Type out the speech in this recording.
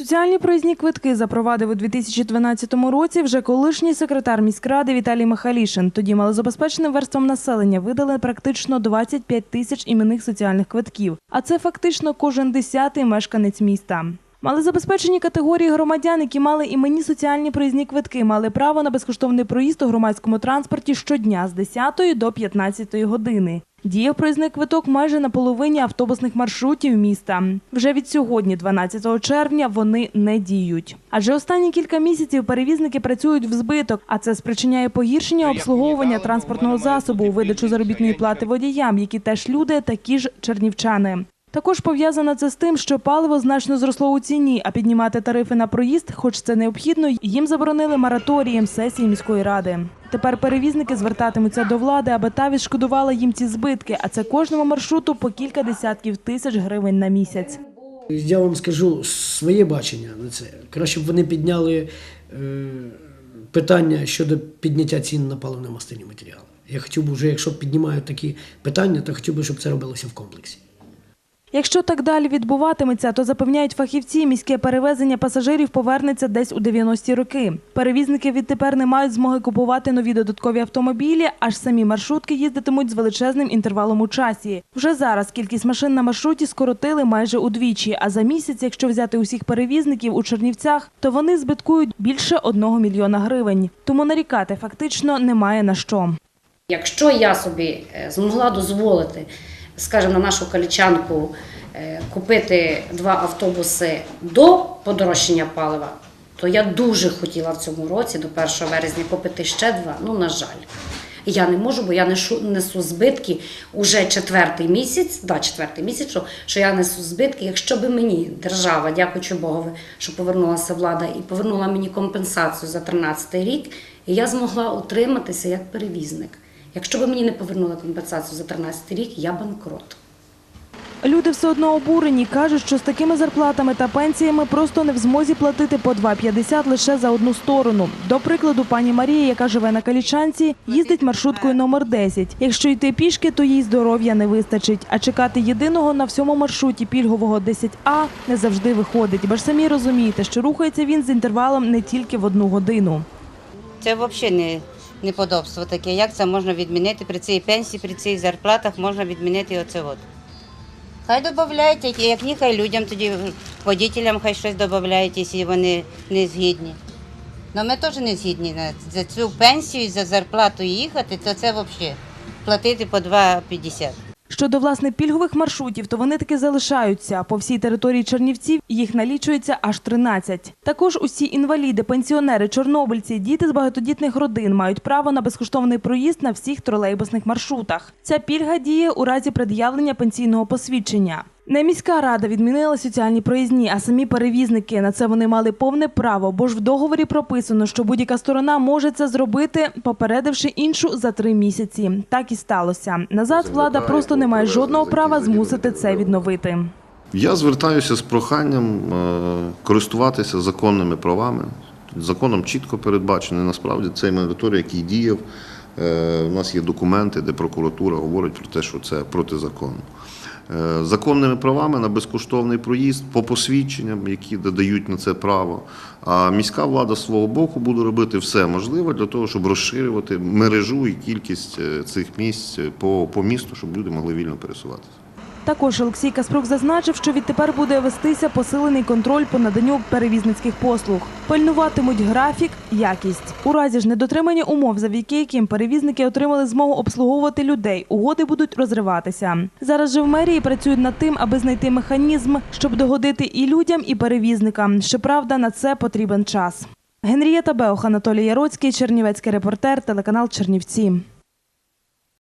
Соціальні проїзні квитки запровадив у 2012 році вже колишній секретар міськради Віталій Михалішин. Тоді малозабезпеченим верствам населення видали практично 25 тисяч іменних соціальних квитків. А це фактично кожен десятий мешканець міста. Малозабезпечені категорії громадян, які мали іменні соціальні проїзні квитки, мали право на безкоштовний проїзд у громадському транспорті щодня з 10 до 15 години. Діяв проїзний квиток майже на половині автобусних маршрутів міста. Вже від сьогодні, 12 червня, вони не діють. Адже останні кілька місяців перевізники працюють в збиток, а це спричиняє погіршення обслуговування транспортного засобу видачу заробітної плати водіям, які теж люди, такі ж чернівчани. Також пов'язано це з тим, що паливо значно зросло у ціні, а піднімати тарифи на проїзд, хоч це необхідно, їм заборонили мораторієм сесії міської ради. Тепер перевізники звертатимуться до влади, аби та відшкодувала їм ці збитки, а це кожному маршруту по кілька десятків тисяч гривень на місяць. Я вам скажу своє бачення на це. Краще б вони підняли е, питання щодо підняття цін на паливно-мастильні матеріали. Я хотів би вже, якщо піднімають такі питання, то хотів би, щоб це робилося в комплексі. Якщо так далі відбуватиметься, то запевняють фахівці, міське перевезення пасажирів повернеться десь у 90-ті роки. Перевізники відтепер не мають змоги купувати нові додаткові автомобілі, аж самі маршрутки їздитимуть з величезним інтервалом у часі. Вже зараз кількість машин на маршруті скоротили майже удвічі. А за місяць, якщо взяти усіх перевізників у Чернівцях, то вони збиткують більше одного мільйона гривень. Тому нарікати фактично немає на що. Якщо я собі е, змогла дозволити, скажімо, на нашу калічанку е, купити два автобуси до подорожчання палива, то я дуже хотіла в цьому році до 1 березня купити ще два. Ну, на жаль. Я не можу, бо я нешу, несу збитки уже четвертий місяць, да, четвертий місяць, що, що я несу збитки. Якщо би мені держава, дякуючи Богові, що повернулася влада і повернула мені компенсацію за 13 рік, і я змогла утриматися як перевізник. Якщо б мені не повернули компенсацію за 13 рік, я банкрот. Люди все одно обурені. Кажуть, що з такими зарплатами та пенсіями просто не в змозі платити по 2,50 лише за одну сторону. До прикладу, пані Марія, яка живе на Калічанці, їздить маршруткою номер 10. Якщо йти пішки, то їй здоров'я не вистачить. А чекати єдиного на всьому маршруті пільгового 10А не завжди виходить. Бо ж самі розумієте, що рухається він з інтервалом не тільки в одну годину. Це взагалі не неподобство таке. Як це можна відмінити при цій пенсії, при цих зарплатах можна відмінити оце от. Хай додають, як, ні, хай людям тоді, водителям хай щось додають, якщо вони не згідні. Ну ми теж не згідні за цю пенсію за зарплату їхати, то це взагалі платити по 2,50. Щодо власне пільгових маршрутів, то вони таки залишаються. По всій території Чернівців їх налічується аж 13. Також усі інваліди, пенсіонери, чорнобильці, діти з багатодітних родин мають право на безкоштовний проїзд на всіх тролейбусних маршрутах. Ця пільга діє у разі пред'явлення пенсійного посвідчення. Не міська рада відмінила соціальні проїзні, а самі перевізники на це вони мали повне право, бо ж в договорі прописано, що будь-яка сторона може це зробити, попередивши іншу за три місяці. Так і сталося. Назад влада просто не має жодного права змусити це відновити. Я звертаюся з проханням е, користуватися законними правами. Законом чітко передбачений насправді цей мораторій, який діяв. Е, У нас є документи, де прокуратура говорить про те, що це протизаконно. Е, Законними правами на безкоштовний проїзд по посвідченням, які додають на це право. А міська влада з свого боку буде робити все можливе для того, щоб розширювати мережу і кількість е, цих місць по, по місту, щоб люди могли вільно пересуватися. Також Олексій Каспрук зазначив, що відтепер буде вестися посилений контроль по наданню перевізницьких послуг. Пильнуватимуть графік, якість. У разі ж недотримання умов, завдяки яким перевізники отримали змогу обслуговувати людей, угоди будуть розриватися. Зараз же в мерії працюють над тим, аби знайти механізм, щоб догодити і людям, і перевізникам. Щоправда, на це потрібен час. Генрієта Беох, Анатолій Яроцький, Чернівецький репортер, телеканал Чернівці.